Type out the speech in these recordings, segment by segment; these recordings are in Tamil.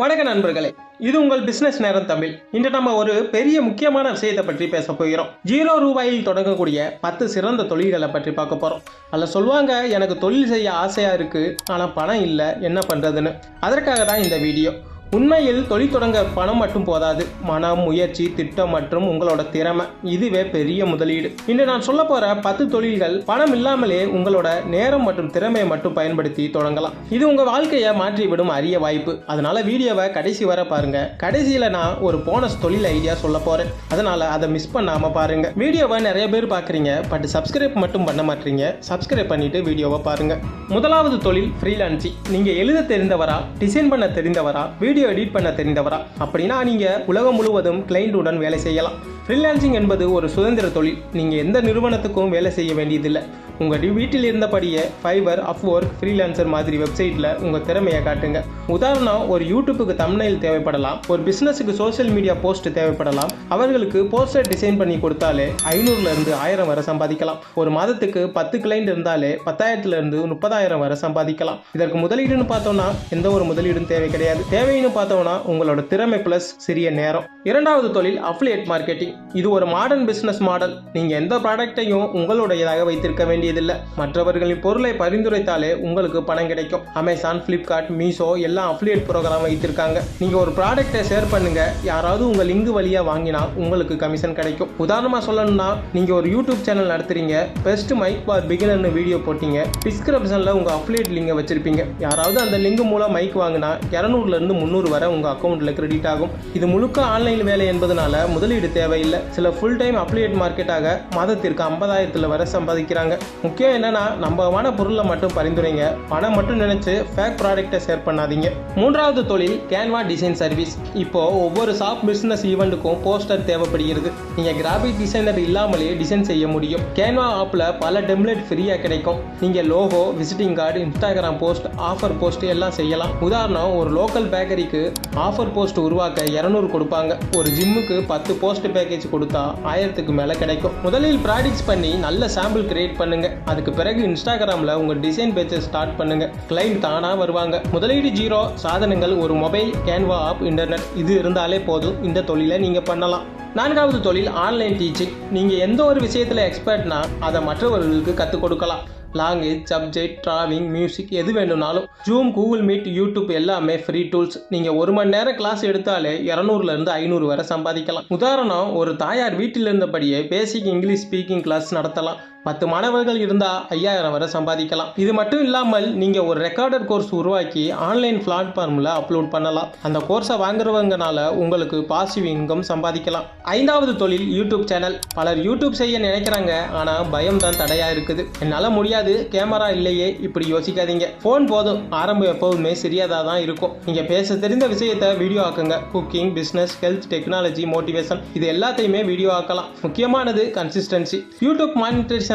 வணக்க நண்பர்களே இது உங்கள் பிசினஸ் நேரம் தமிழ். இன்று நம்ம ஒரு பெரிய முக்கியமான விஷயத்தை பற்றி பேச போகிறோம். ஜீரோ ரூபாயில் தொடங்கக்கூடிய பத்து சிறந்த தொழில்களை பற்றி பார்க்க போறோம். அதில் சொல்லுவாங்க எனக்கு தொழில் செய்ய ஆசையா இருக்கு ஆனால் பணம் இல்லை என்ன பண்றதுன்னு? அதற்காக தான் இந்த வீடியோ. உண்மையில் தொழில் தொடங்க பணம் மட்டும் போதாது. மனம் முயற்சி திட்டம் மற்றும் உங்களோட திறமை இதுவே பெரிய முதலீடு. இன்று நான் சொல்ல போற பத்து தொழில்கள் பணம் இல்லாமலே உங்களோட நேரம் மற்றும் திறமையை மட்டும் பயன்படுத்தி தொடங்கலாம். இது உங்க வாழ்க்கையை மாற்றிவிடும் அரிய வாய்ப்பு. அதனால வீடியோவை கடைசி வர பாருங்க. கடைசியில நான் ஒரு போனஸ் தொழில் ஐடியா சொல்ல போறேன். அதனால அதை மிஸ் பண்ணாம பாருங்க. வீடியோவை நிறைய பேர் பாக்குறீங்க. பட் சப்ஸ்கிரைப் மட்டும் பண்ண மாட்டீங்க. சப்ஸ்கிரைப் பண்ணிட்டு வீடியோவை பாருங்க. முதலாவது தொழில் ஃப்ரீலான்சி நீங்க எழுத தெரிந்தவரா டிசைன் பண்ண தெரிந்தவரா வீடியோ எடிட் பண்ண தெரிந்தவரா? அப்படின்னா நீங்க உலகம் முழுவதும் கிளைண்டுடன் வேலை செய்யலாம். ஃப்ரீலான்சிங் என்பது ஒரு சுதந்திர தொழில். நீங்க எந்த நிறுவனத்துக்கும் வேலை செய்ய வேண்டியதில்லை. உங்கள் வீட்டில் இருந்தபடியே ஃபைவர் அப்ஒர்க் ஃப்ரீலான்சர் மாதிரி வெப்சைட்டில் உங்கள் திறமையை காட்டுங்க. உதாரணம் ஒரு யூடியூப்புக்கு தம்னைல் தேவைப்படலாம் ஒரு பிஸ்னஸுக்கு சோஷியல் மீடியா போஸ்ட் தேவைப்படலாம் அவர்களுக்கு போஸ்டர் டிசைன் பண்ணி கொடுத்தாலே ஐநூறுலேருந்து ஆயிரம் வரை சம்பாதிக்கலாம். ஒரு மாதத்துக்கு பத்து கிளைண்ட் இருந்தாலே பத்தாயிரத்துலேருந்து முப்பதாயிரம் வரை சம்பாதிக்கலாம். இதற்கு முதலீடுன்னு பார்த்தோம்னா எந்த ஒரு முதலீடும் தேவை கிடையாது. தேவைன்னு பார்த்தோம்னா உங்களோட திறமை ப்ளஸ் சிறிய நேரம். இரண்டாவது தொழில் அஃபிலியேட் மார்க்கெட்டிங் இது ஒரு மாடர்ன் பிஸ்னஸ் மாடல் நீங்கள் எந்த ப்ராடக்ட்டையும் உங்களுடையதாக வைத்திருக்க வேண்டியதில்லை. மற்றவர்களின் பொருளை பரிந்துரைத்தாலே உங்களுக்கு பணம் கிடைக்கும். அமேசான் ஃப்ளிப்கார்ட் மீஷோ எல்லாம் அஃபிலியேட் ப்ரோக்ராம் வைத்திருக்காங்க. நீங்கள் ஒரு ப்ராடக்ட்டை ஷேர் பண்ணுங்க. யாராவது உங்கள் லிங்க் வழியாக வாங்கினா உங்களுக்கு கமிஷன் கிடைக்கும். உதாரணமாக சொல்லணும்னா நீங்கள் ஒரு யூடியூப் சேனல் நடத்துறீங்க. பெஸ்ட் மைக் பார் பிகினர்னு வீடியோ போட்டீங்க. டிஸ்கிரிப்ஷனில் உங்கள் அஃபிலியேட் லிங்கை வச்சிருப்பீங்க. யாராவது அந்த லிங்க் மூலம் மைக் வாங்கினா இரநூறுலேருந்து முந்நூறு வரை உங்கள் அக்கௌண்ட்டில் கிரெடிட் ஆகும். இது முழுக்க ஆன்லைன் வேலை என்பதனால முதலீடு தேவையில்லை. சில ஃபுல் டைம் அப்ளியேட் மார்க்கெட்டாக மாதத்திற்கு ஐம்பதாயிரத்தில் வரை சம்பாதிக்கிறாங்க. முக்கியம் என்னன்னா நம்பகமான பொருளை மட்டும் பரிந்துரைங்க. பணம் மட்டும் நினைச்சு ஃபேக் ப்ராடக்ட்டை ஷேர் பண்ணாதீங்க. மூன்றாவது தொழில் கேன்வா டிசைன் சர்வீஸ் இப்போ ஒவ்வொரு சாஃப்ட் பிசினஸ் ஈவெண்ட்டுக்கும் போஸ்டர் தேவைப்படுகிறது. நீங்க கிராஃபிக் டிசைனர் இல்லாமலே டிசைன் செய்ய முடியும். கேன்வா ஆப்ல பல டெம்ப்ளேட் ஃப்ரீயா கிடைக்கும். நீங்க logo visiting card Instagram post offer post எல்லாம் செய்யலாம். உதாரணம் ஒரு லோக்கல் பேக்கரிக்கு ஆஃபர் போஸ்ட் உருவாக்க 200 கொடுப்பாங்க. ஒரு ஜிம்முக்கு பத்து போஸ்ட் பேக்கேஜ் கொடுத்தா ஆயிரத்துக்கு மேல கிடைக்கும். முதலில் ப்ராடக்ட்ஸ் பண்ணி நல்ல சாம்பிள் கிரியேட் பண்ணுங்க. அதுக்கு பிறகு இன்ஸ்டாகிராமில் உங்கள் டிசைன் பேஜை ஸ்டார்ட் பண்ணுங்க. கிளைண்ட் தானாக வருவாங்க. முதலீடு ஜீரோ சாதனங்கள் ஒரு மொபைல் கேன்வா ஆப் இன்டர்நெட் இது இருந்தாலே போதும். இந்த தொழிலை நீங்கள் பண்ணலாம். நான்காவது தொழில் ஆன்லைன் டீச்சிங் நீங்கள் எந்த ஒரு விஷயத்தில் எக்ஸ்பர்ட்னா அதை மற்றவர்களுக்கு கற்றுக் கொடுக்கலாம். லாங்குவேஜ் சப்ஜெக்ட் டிராவிங் மியூசிக் எது வேணும்னாலும். ஜூம் கூகுள் மீட் யூடியூப் எல்லாமே ஃப்ரீ டூல்ஸ் நீங்கள் ஒரு மணி நேரம் கிளாஸ் எடுத்தாலே இரநூறுலேருந்து ஐநூறு வரை சம்பாதிக்கலாம். உதாரணம் ஒரு தாயார் வீட்டில் இருந்தபடியே பேசிக் இங்கிலீஷ் ஸ்பீக்கிங் கிளாஸ் நடத்தலாம். பத்து மாணவர்கள் இருந்தால் ஐயாயிரம் வரை சம்பாதிக்கலாம். இது மட்டும் இல்லாமல் நீங்கள் ஒரு ரெக்கார்டர் கோர்ஸ் உருவாக்கி ஆன்லைன் பிளாட்ஃபார்மில் அப்லோட் பண்ணலாம். அந்த கோர்ஸை வாங்குறவங்கனால உங்களுக்கு பாசிவ் இன்கம் சம்பாதிக்கலாம். ஐந்தாவது தொழில் யூடியூப் சேனல். பலர் யூடியூப் செய்ய நினைக்கிறாங்க ஆனால் பயம் தான் தடையாக இருக்குது. என்னால் முடியாது கேமரா இல்லையே இப்படி யோசிக்காதீங்க. ஃபோன் போதும் ஆரம்பம் எப்போதுமே சிறியதாக தான் இருக்கும். நீங்கள் பேச தெரிந்த விஷயத்தை video ஆக்குங்க. Cooking business health technology motivation இது எல்லாத்தையுமே வீடியோ ஆக்கலாம். முக்கியமானது கன்சிஸ்டன்சி யூடியூப்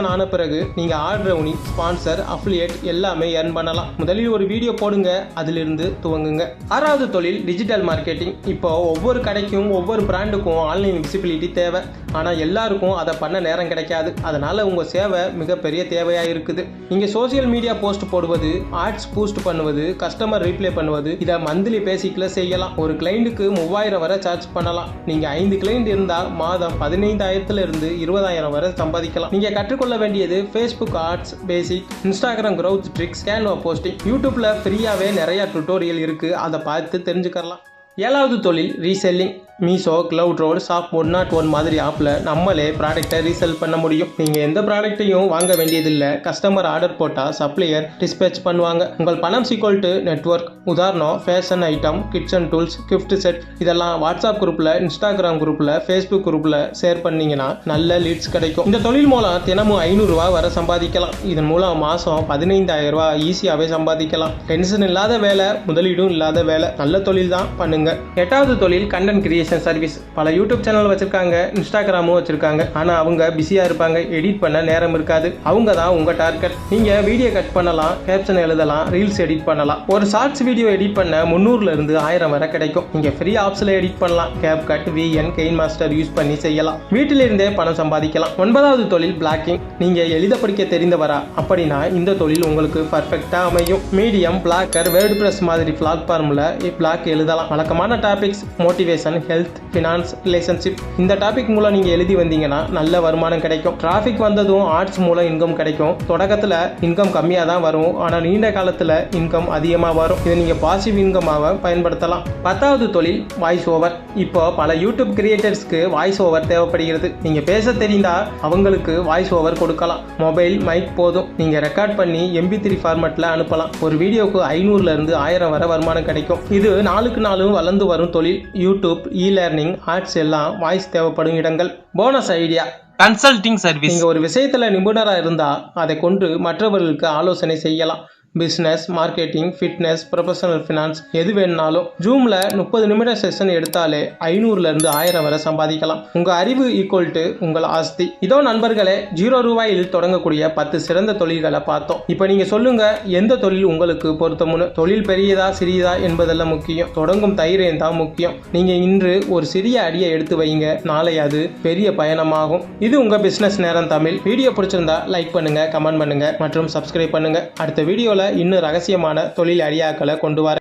மானிட்டேஷன் ஆன பிறகு நீங்கள் ஆட் ரெவனி ஸ்பான்சர் அஃபிலியேட் எல்லாமே ஏர்ன் பண்ணலாம். முதலில் ஒரு வீடியோ போடுங்க அதிலிருந்து துவங்குங்க. ஆறாவது தொழில் டிஜிட்டல் மார்க்கெட்டிங் இப்போ ஒவ்வொரு கடைக்கும் ஒவ்வொரு பிராண்டுக்கும் ஆன்லைன் விசிபிலிட்டி தேவை. ஆனால் எல்லாருக்கும் அதை பண்ண நேரம் கிடைக்காது. அதனால உங்கள் சேவை மிகப்பெரிய தேவையாக இருக்குது. நீங்கள் சோஷியல் மீடியா போஸ்ட் போடுவது ஆட்ஸ் பூஸ்ட் பண்ணுவது கஸ்டமர் ரீப்ளே பண்ணுவது இதை மந்த்லி பேசிக்கில் செய்யலாம். ஒரு கிளைண்ட்டுக்கு மூவாயிரம் வரை சார்ஜ் பண்ணலாம். நீங்கள் ஐந்து கிளைண்ட் இருந்தால் மாதம் பதினைந்தாயிரத்துல இருந்து இருபதாயிரம் வரை சம்பாதிக்கலாம். நீங்கள் கற்றுக்கொள்ள வேண்டியது Facebook ads basic Instagram growth tricks Canva posting யூடியூப்ல ஃப்ரீயாகவே நிறைய டுட்டோரியல் இருக்குது அதை பார்த்து தெரிஞ்சுக்கலாம் ஏழாவது தொழில் reselling Meesho GlowRoad shop one not one மாதிரி ஆப்பில் நம்மளே ப்ராடக்ட்டை ரீசெல் பண்ண முடியும். நீங்கள் எந்த ப்ராடக்ட்டையும் வாங்க வேண்டியதில்லை. கஸ்டமர் ஆர்டர் போட்டால் சப்ளையர் டிஸ்பேச் பண்ணுவாங்க. உங்கள் பணம் சீக்வல் டு நெட்ஒர்க் உதாரணம் fashion item kitchen tools gift set இதெல்லாம் வாட்ஸ்அப் குரூப்பில் இன்ஸ்டாகிராம் குரூப்பில் ஃபேஸ்புக் குரூப்பில் ஷேர் பண்ணிங்கன்னா நல்ல லீட்ஸ் கிடைக்கும். இந்த தொழில் மூலம் தினமும் ஐநூறுரூவா வர சம்பாதிக்கலாம். இதன் மூலம் மாதம் பதினைந்தாயிரம் ஈஸியாகவே சம்பாதிக்கலாம். டென்ஷன் இல்லாத வேலை முதலீடும் இல்லாத வேலை. நல்ல தொழில் தான் பண்ணுங்கள் எட்டாவது தொழில் கண்டென்ட் கிரியேஷன் சர்வீஸ் பல யூடியூப் சேனல் வச்சிருக்காங்க இன்ஸ்டாகிராமும் வச்சிருக்காங்க. ஆனா அவங்க பிஸியா இருப்பாங்க எடிட் பண்ண நேரம் இருக்காது. அவங்க தான் உங்க டார்கெட் நீங்கள் வீடியோ கட் பண்ணலாம் கேப்ஷன் எழுதலாம் ரீல்ஸ் எடிட் பண்ணலாம். ஒரு ஷார்ட்ஸ் வீடியோ எடிட் பண்ண முந்நூறுல இருந்து ஆயிரம் வரை கிடைக்கும். நீங்கள் ஃப்ரீ ஆப்ஸில் எடிட் பண்ணலாம். Gap cut VN gain master use பண்ணி செய்யலாம். வீட்டிலிருந்தே பணம் சம்பாதிக்கலாம். ஒன்பதாவது தொழில் பிளாக்கிங் நீங்கள் எழுத படிக்க தெரிந்தவரா அப்படின்னா இந்த தொழில் உங்களுக்கு பர்ஃபெக்டாக அமையும். மீடியம் பிளாக்கர் வேர்டு ப்ரெஸ் மாதிரி பிளாட்ஃபார்மில் பிளாக் eh, எழுதலாம். வழக்கமான topics motivation health finance relationship இந்த டாபிக் மூலம் நீங்கள் எழுதி வந்தீங்கன்னா நல்ல வருமானம் கிடைக்கும். டிராஃபிக் வந்ததும் ஆர்ட்ஸ் மூலம் இன்கம் கிடைக்கும். தொடக்கத்தில் இன்கம் கம்மியாக தான் வரும். ஆனால் நீண்ட காலத்தில் இன்கம் அதிகமாக வரும். இதை நீங்கள் பாசிட்டிவ் இன்கமாக பயன்படுத்தலாம். பத்தாவது தொழில் வாய்ஸ் ஓவர் இப்போ பல யூடியூப் கிரியேட்டர்ஸ்க்கு வாய்ஸ் ஓவர் தேவைப்படுகிறது. நீங்கள் பேச தெரிந்தால் அவங்களுக்கு வாய்ஸ் ஓவர் கொடுக்கலாம். மொபைல் மைக் போதும். நீங்கள் ரெக்கார்ட் பண்ணி எம்பி த்ரீ ஃபார்மேட்ல அனுப்பலாம். ஒரு வீடியோக்கு ஐநூறுலேருந்து ஆயிரம் வரை வருமானம் கிடைக்கும். இது நாளுக்கு நாளும் வளர்ந்து வரும் தொழில். யூடியூப் இ லேர்னிங் ஆர்ட்ஸ் எல்லாம் வாய்ஸ் தேவைப்படும் இடங்கள். போனஸ் ஐடியா கன்சல்டிங் சர்வீஸ் நீங்க ஒரு விஷயத்துல நிபுணரா இருந்தா அதை கொண்டு மற்றவர்களுக்கு ஆலோசனை செய்யலாம். Business marketing fitness professional finance எது வேணுனாலும் ஜூமில் முப்பது நிமிட செஷன் எடுத்தாலே ஐநூறுலேருந்து ஆயிரம் வரை சம்பாதிக்கலாம். உங்கள் அறிவு ஈக்குவல் டு உங்கள் ஆஸ்தி. இதோ நண்பர்களே ஜீரோ ரூபாயில் தொடங்கக்கூடிய பத்து சிறந்த தொழில்களை பார்த்தோம். இப்போ நீங்கள் சொல்லுங்கள் எந்த தொழில் உங்களுக்கு பொருத்தமுன்னு தொழில் பெரியதா சிறியதா என்பதெல்லாம் முக்கியம். தொடங்கும் தைரியம் தான் முக்கியம். நீங்கள் இன்று ஒரு சிறிய அடியை எடுத்து வைங்க. நாளை அது பெரிய பயணமாகும். இது உங்கள் பிஸ்னஸ் நேரம் தமிழ். வீடியோ பிடிச்சிருந்தா லைக் பண்ணுங்கள் கமெண்ட் பண்ணுங்கள் மற்றும் சப்ஸ்கிரைப் பண்ணுங்கள் அடுத்த வீடியோவில் இன்னும் ரகசியமான தொழில் ஐடியாக்களை கொண்டு வர